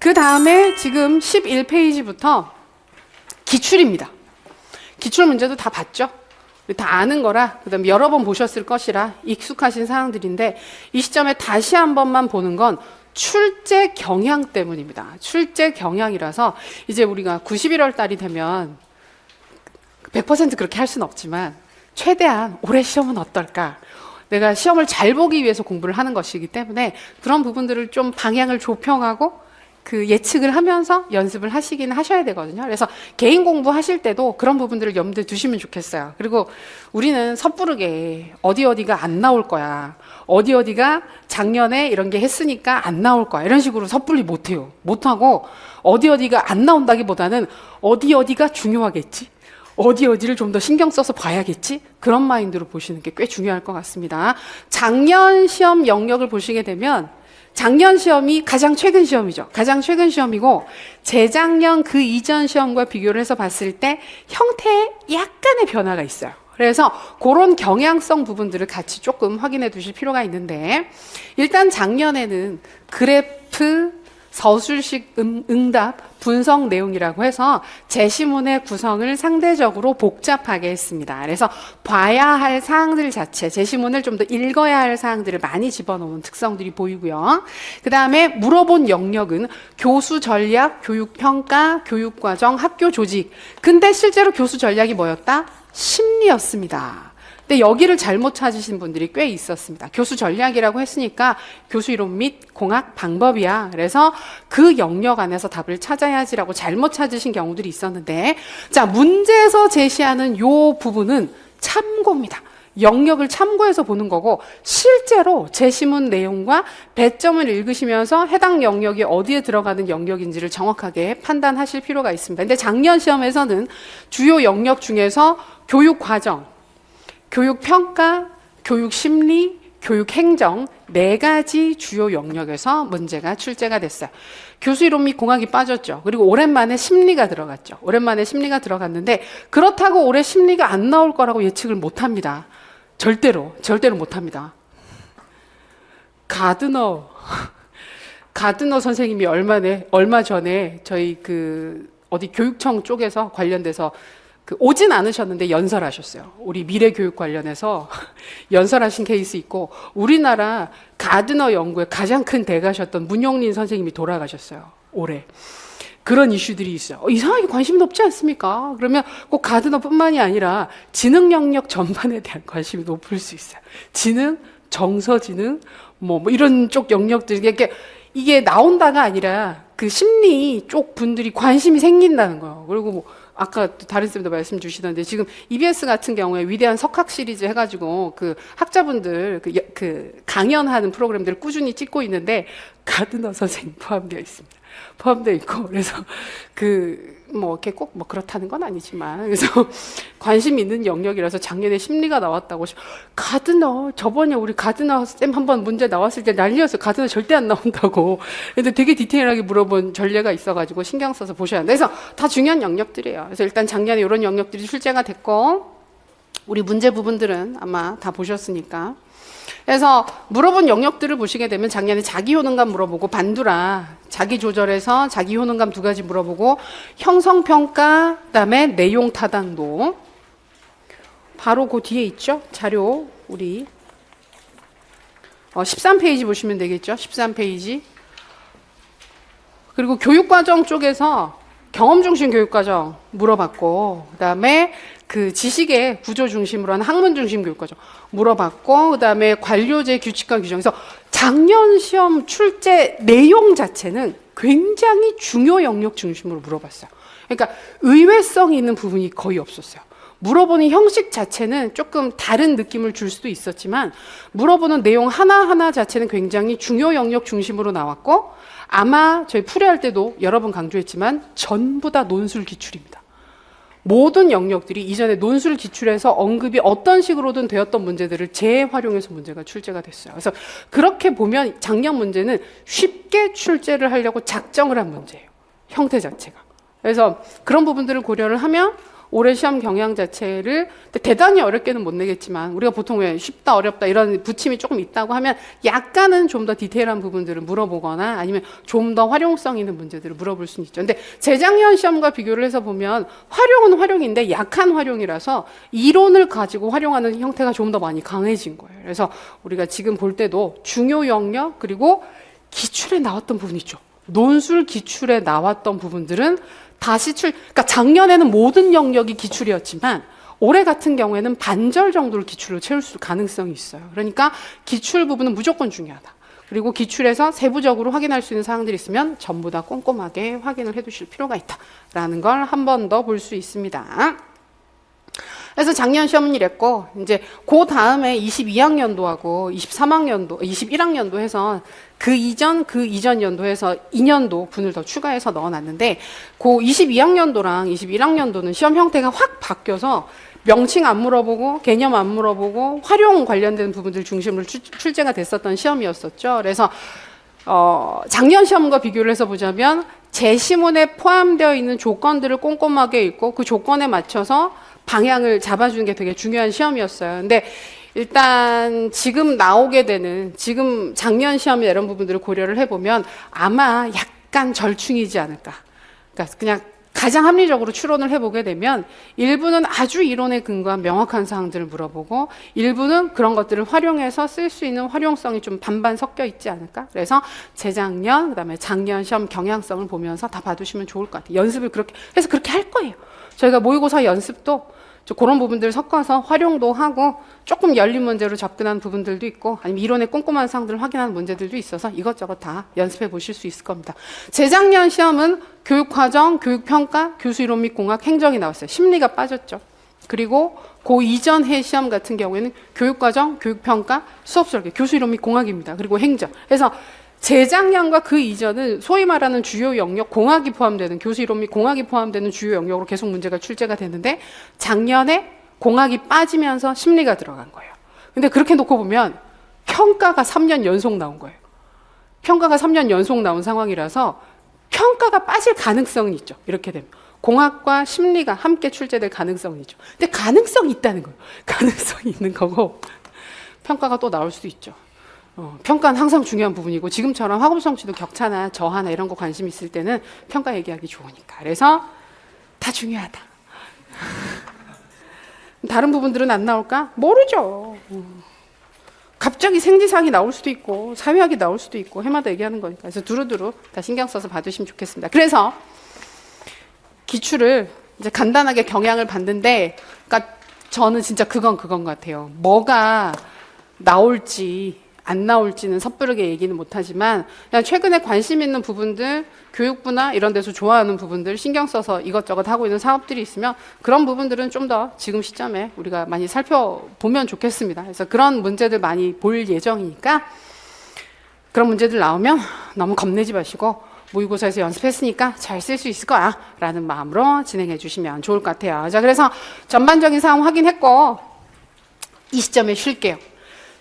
그 다음에 지금 11페이지부터 기출입니다. 기출 문제도 다 봤죠? 다 아는 거라, 그 다음에 여러 번 보셨을 것이라 익숙하신 사항들인데 이 시점에 다시 한 번만 보는 건 출제 경향 때문입니다. 출제 경향이라서 이제 우리가 91월 달이 되면 100% 그렇게 할 수는 없지만 최대한 올해 시험은 어떨까? 내가 시험을 잘 보기 위해서 공부를 하는 것이기 때문에 그런 부분들을 좀 방향을 조평하고 그 예측을 하면서 연습을 하시긴 하셔야 되거든요. 그래서 개인 공부하실 때도 그런 부분들을 염두에 두시면 좋겠어요. 그리고 우리는 섣부르게 어디 어디가 안 나올 거야. 어디 어디가 작년에 이런 게 했으니까 안 나올 거야. 이런 식으로 섣불리 못 해요. 못 하고 어디 어디가 안 나온다기보다는 어디 어디가 중요하겠지. 어디 어디를 좀 더 신경 써서 봐야겠지? 그런 마인드로 보시는 게 꽤 중요할 것 같습니다. 작년 시험 영역을 보시게 되면 작년 시험이 가장 최근 시험이죠. 가장 최근 시험이고 재작년 그 이전 시험과 비교를 해서 봤을 때 형태에 약간의 변화가 있어요. 그래서 그런 경향성 부분들을 같이 조금 확인해 두실 필요가 있는데 일단 작년에는 그래프 서술식 음- 응답 분석 내용이라고 해서 제시문의 구성을 상대적으로 복잡하게 했습니다. 그래서 봐야 할 사항들 자체, 제시문을 좀 더 읽어야 할 사항들을 많이 집어넣은 특성들이 보이고요. 그 다음에 물어본 영역은 교수 전략, 교육 평가, 교육 과정, 학교 조직. 근데 실제로 교수 전략이 뭐였다? 심리였습니다. 근데 여기를 잘못 찾으신 분들이 꽤 있었습니다. 교수 전략이라고 했으니까 교수 이론 및 공학 방법이야. 그래서 그 영역 안에서 답을 찾아야지라고 잘못 찾으신 경우들이 있었는데, 자, 문제에서 제시하는 요 부분은 참고입니다. 영역을 참고해서 보는 거고 실제로 제시문 내용과 배점을 읽으시면서 해당 영역이 어디에 들어가는 영역인지를 정확하게 판단하실 필요가 있습니다. 근데 작년 시험에서는 주요 영역 중에서 교육 과정, 교육 평가, 교육 심리, 교육 행정 네 가지 주요 영역에서 문제가 출제가 됐어요. 교수 이론 및 공학이 빠졌죠. 그리고 오랜만에 심리가 들어갔죠. 오랜만에 심리가 들어갔는데 그렇다고 올해 심리가 안 나올 거라고 예측을 못 합니다. 절대로 절대로 못 합니다. 가드너 가드너 선생님이 얼마네 얼마 전에 저희 그 어디 교육청 쪽에서 관련돼서 그 오진 않으셨는데 연설하셨어요. 우리 미래 교육 관련해서 연설하신 케이스 있고 우리나라 가드너 연구의 가장 큰 대가셨던 문용린 선생님이 돌아가셨어요. 올해. 그런 이슈들이 있어요. 어, 이상하게 관심이 높지 않습니까? 그러면 꼭 가드너뿐만이 아니라 지능 영역 전반에 대한 관심이 높을 수 있어요. 지능, 정서 지능, 뭐, 뭐 이런 쪽 영역들 이게 이게 나온다가 아니라 그 심리 쪽 분들이 관심이 생긴다는 거예요. 그리고 뭐 아까 또 다른 쌤도 말씀 주시던데 지금 EBS 같은 경우에 위대한 석학 시리즈 해가지고 그 학자분들 그, 여- 그 강연하는 프로그램들을 꾸준히 찍고 있는데 가드너 선생님 포함되어 있습니다. 포함되어 있고 그래서 그 뭐 이렇게 꼭 뭐 그렇다는 건 아니지만 그래서 관심 있는 영역이라서 작년에 심리가 나왔다고 시- 가드너 저번에 우리 가드너 쌤 한번 문제 나왔을 때 난리였어 요 가드너 절대 안 나온다고 근데 되게 디테일하게 물어본 전례가 있어가지고 신경 써서 보셔야. 그래서 다 중요한 영역들이에요. 그래서 일단 작년에 이런 영역들이 출제가 됐고 우리 문제 부분들은 아마 다 보셨으니까. 그래서 물어본 영역들을 보시게 되면 작년에 자기 효능감 물어보고 반두라 자기 조절해서 자기 효능감 두 가지 물어보고 형성 평가 그다음에 내용 타당도. 바로 그 뒤에 있죠? 자료 우리. 어, 13페이지 보시면 되겠죠? 13페이지. 그리고 교육과정 쪽에서 경험 중심 교육 과정 물어봤고 그다음에 그 지식의 구조 중심으로 한 학문 중심 교육 과정 물어봤고 그다음에 관료제 규칙과 규정에서 작년 시험 출제 내용 자체는 굉장히 중요 영역 중심으로 물어봤어요. 그러니까 의외성 있는 부분이 거의 없었어요. 물어보는 형식 자체는 조금 다른 느낌을 줄 수도 있었지만 물어보는 내용 하나하나 자체는 굉장히 중요 영역 중심으로 나왔고 아마 저희 풀이할 때도 여러 번 강조했지만 전부 다 논술 기출입니다. 모든 영역들이 이전에 논술 기출에서 언급이 어떤 식으로든 되었던 문제들을 재활용해서 문제가 출제가 됐어요. 그래서 그렇게 보면 작년 문제는 쉽게 출제를 하려고 작정을 한 문제예요. 형태 자체가. 그래서 그런 부분들을 고려를 하면 올해 시험 경향 자체를 대단히 어렵게는 못 내겠지만 우리가 보통 왜 쉽다 어렵다 이런 부침이 조금 있다고 하면 약간은 좀 더 디테일한 부분들을 물어보거나 아니면 좀 더 활용성 있는 문제들을 물어볼 수는 있죠. 근데 재작년 시험과 비교를 해서 보면 활용은 활용인데 약한 활용이라서 이론을 가지고 활용하는 형태가 좀 더 많이 강해진 거예요. 그래서 우리가 지금 볼 때도 중요 영역 그리고 기출에 나왔던 부분 있죠. 논술 기출에 나왔던 부분들은 다시 출, 그러니까 작년에는 모든 영역이 기출이었지만 올해 같은 경우에는 반절 정도를 기출로 채울 수 가능성이 있어요. 그러니까 기출 부분은 무조건 중요하다. 그리고 기출에서 세부적으로 확인할 수 있는 사항들이 있으면 전부 다 꼼꼼하게 확인을 해 두실 필요가 있다라는 걸 한 번 더 볼 수 있습니다. 그래서 작년 시험은 이랬고 이제 그 다음에 22학년도하고 23학년도, 21학년도 해서 그 이전 그 이전 연도에서 2년도 분을 더 추가해서 넣어놨는데 그 22학년도랑 21학년도는 시험 형태가 확 바뀌어서 명칭 안 물어보고 개념 안 물어보고 활용 관련된 부분들 중심으로 출, 출제가 됐었던 시험이었었죠. 그래서 어, 작년 시험과 비교를 해서 보자면 제시문에 포함되어 있는 조건들을 꼼꼼하게 읽고 그 조건에 맞춰서 방향을 잡아주는 게 되게 중요한 시험이었어요. 근데 일단 지금 나오게 되는 지금 작년 시험이 이런 부분들을 고려를 해보면 아마 약간 절충이지 않을까. 그러니까 그냥 가장 합리적으로 추론을 해보게 되면 일부는 아주 이론에 근거한 명확한 사항들을 물어보고 일부는 그런 것들을 활용해서 쓸 수 있는 활용성이 좀 반반 섞여 있지 않을까? 그래서 재작년 그다음에 작년 시험 경향성을 보면서 다 봐두시면 좋을 것 같아요. 연습을 그렇게 해서 그렇게 할 거예요. 저희가 모의고사 연습도 좀 그런 부분들을 섞어서 활용도 하고 조금 열린 문제로 접근하는 부분들도 있고 아니면 이론의 꼼꼼한 사항들을 확인하는 문제들도 있어서 이것저것 다 연습해 보실 수 있을 겁니다. 재작년 시험은 교육과정, 교육평가, 교수이론 및 공학, 행정이 나왔어요. 심리가 빠졌죠. 그리고 그 이전 해 시험 같은 경우에는 교육과정, 교육평가, 수업설계, 교수이론 및 공학입니다. 그리고 행정. 그래서 재작년과 그 이전은 소위 말하는 주요 영역 공학이 포함되는 교수 이론 및 공학이 포함되는 주요 영역으로 계속 문제가 출제가 됐는데 작년에 공학이 빠지면서 심리가 들어간 거예요. 근데 그렇게 놓고 보면 평가가 3년 연속 나온 거예요. 평가가 3년 연속 나온 상황이라서 평가가 빠질 가능성은 있죠. 이렇게 되면. 공학과 심리가 함께 출제될 가능성은 있죠. 근데 가능성이 있다는 거예요. 가능성이 있는 거고 평가가 또 나올 수도 있죠. 어, 평가는 항상 중요한 부분이고 지금처럼 학업 성취도 격차나 저하나 이런 거 관심 있을 때는 평가 얘기하기 좋으니까 그래서 다 중요하다. 다른 부분들은 안 나올까? 모르죠. 음. 갑자기 생지상이 나올 수도 있고 사회학이 나올 수도 있고 해마다 얘기하는 거니까 그래서 두루두루 다 신경 써서 봐주시면 좋겠습니다. 그래서 기출을 이제 간단하게 경향을 봤는데, 그러니까 저는 진짜 그건 그건 같아요. 뭐가 나올지 안 나올지는 섣부르게 얘기는 못하지만 그냥 최근에 관심 있는 부분들 교육부나 이런 데서 좋아하는 부분들 신경 써서 이것저것 하고 있는 사업들이 있으면 그런 부분들은 좀 더 지금 시점에 우리가 많이 살펴보면 좋겠습니다. 그래서 그런 문제들 많이 볼 예정이니까 그런 문제들 나오면 너무 겁내지 마시고 모의고사에서 연습했으니까 잘 쓸 수 있을 거야 라는 마음으로 진행해 주시면 좋을 것 같아요. 자, 그래서 전반적인 상황 확인했고 이 시점에 쉴게요.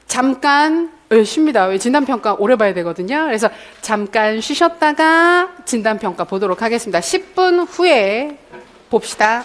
잠깐 예, 쉽니다. 왜 진단평가 오래 봐야 되거든요. 그래서 잠깐 쉬셨다가 진단평가 보도록 하겠습니다. 10분 후에 봅시다.